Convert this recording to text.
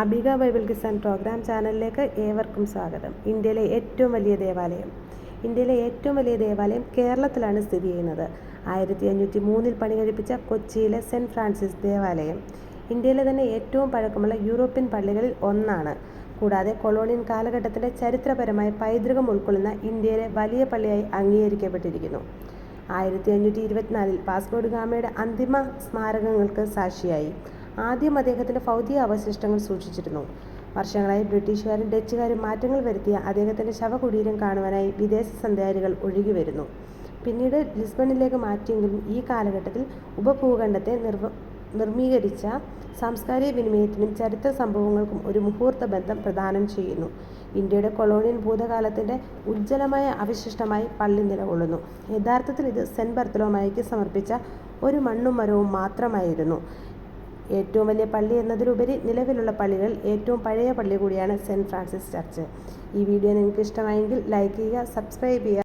അബിക Bible Kisan programme ചാനലിലേക്ക് ഏവർക്കും സ്വാഗതം. ഇന്ത്യയിലെ ഏറ്റവും വലിയ ദേവാലയം. ഇന്ത്യയിലെ ഏറ്റവും വലിയ ദേവാലയം കേരളത്തിലാണ് സ്ഥിതി ചെയ്യുന്നത്. ആയിരത്തി അഞ്ഞൂറ്റി മൂന്നിൽ പണി കഴിപ്പിച്ച കൊച്ചിയിലെ സെന്റ് ഫ്രാൻസിസ് ദേവാലയം ഇന്ത്യയിലെ തന്നെ ഏറ്റവും പഴക്കമുള്ള യൂറോപ്യൻ പള്ളികളിൽ ഒന്നാണ്. കൂടാതെ കൊളോണിയൻ കാലഘട്ടത്തിന്റെ ചരിത്രപരമായ പൈതൃകം ഉൾക്കൊള്ളുന്ന ഇന്ത്യയിലെ വലിയ പള്ളിയായി അംഗീകരിക്കപ്പെട്ടിരിക്കുന്നു. ആയിരത്തി അഞ്ഞൂറ്റി ഇരുപത്തിനാലിൽ വാസ്കോഡ് ഗാമയുടെ അന്തിമ സ്മാരകങ്ങൾക്ക് സാക്ഷിയായി. ആദ്യം അദ്ദേഹത്തിന്റെ ഭൗതിക അവശിഷ്ടങ്ങൾ സൂക്ഷിച്ചിരുന്നു. വർഷങ്ങളായി ബ്രിട്ടീഷുകാരും ഡച്ചുകാരും മാറ്റങ്ങൾ വരുത്തിയ അദ്ദേഹത്തിന്റെ ശവകുടീരം കാണുവാനായി വിദേശ സഞ്ചാരികൾ ഒഴുകി വരുന്നു. പിന്നീട് ലിസ്ബണിലേക്ക് മാറ്റിയെങ്കിലും ഈ കാലഘട്ടത്തിൽ ഉപഭൂഖണ്ഡത്തെ നിർവ നിർമ്മീകരിച്ച സാംസ്കാരിക വിനിമയത്തിനും ചരിത്ര സംഭവങ്ങൾക്കും ഒരു മുഹൂർത്ത ബന്ധം പ്രദാനം ചെയ്യുന്നു. ഇന്ത്യയുടെ കൊളോണിയൻ ഭൂതകാലത്തിന്റെ ഉജ്ജ്വലമായ അവശിഷ്ടമായി പള്ളി നിലകൊള്ളുന്നു. യഥാർത്ഥത്തിൽ ഇത് സെന്റ് ബർത്തലോമായിക്ക് സമർപ്പിച്ച ഒരു മണ്ണും മരവും മാത്രമായിരുന്നു. ഏറ്റവും വലിയ പള്ളി എന്നതിലുപരി നിലവിലുള്ള പള്ളികളിൽ ഏറ്റവും പഴയ പള്ളി കൂടിയാണ് സെന്റ് ഫ്രാൻസിസ് ചർച്ച്. ഈ വീഡിയോ നിങ്ങൾക്ക് ഇഷ്ടമായെങ്കിൽ ലൈക്ക് ചെയ്യുക സബ്സ്ക്രൈബ് ചെയ്യുക.